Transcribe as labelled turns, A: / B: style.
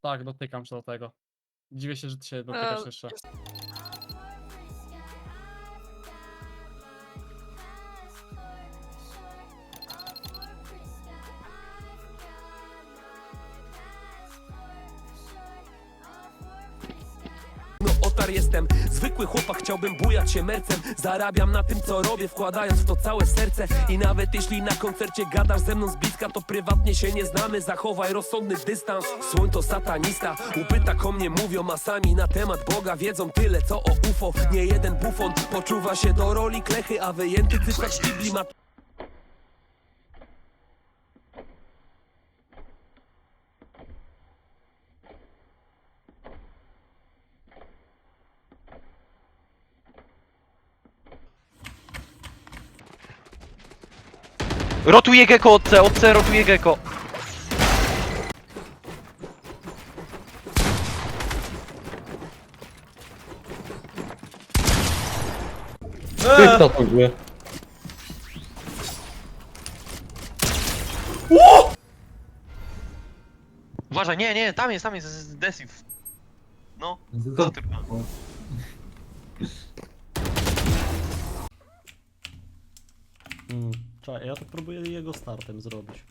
A: Tak, dotykam się do tego. Dziwię się, że ty się dotykasz
B: Eee,
A: jeszcze.
C: Jestem, zwykły chłopak, chciałbym bujać się mercem. Zarabiam na tym co robię, wkładając w to całe serce. I nawet jeśli na koncercie gadasz ze mną z bliska To prywatnie się nie znamy, zachowaj rozsądny dystans. Słoń to satanista, upyta o mnie mówią A sami na temat Boga wiedzą tyle co o UFO. Nie jeden bufon poczuwa się do roli klechy A wyjęty cytat z Biblii ma
D: Rotuje gecko od C, od C rotuje gecko.
E: To mnie.
D: Uważaj, nie, nie, tam jest, tam jest, jest Desiv. No, co ty
F: Mm, czekaj, ja to próbuję jego startem zrobić.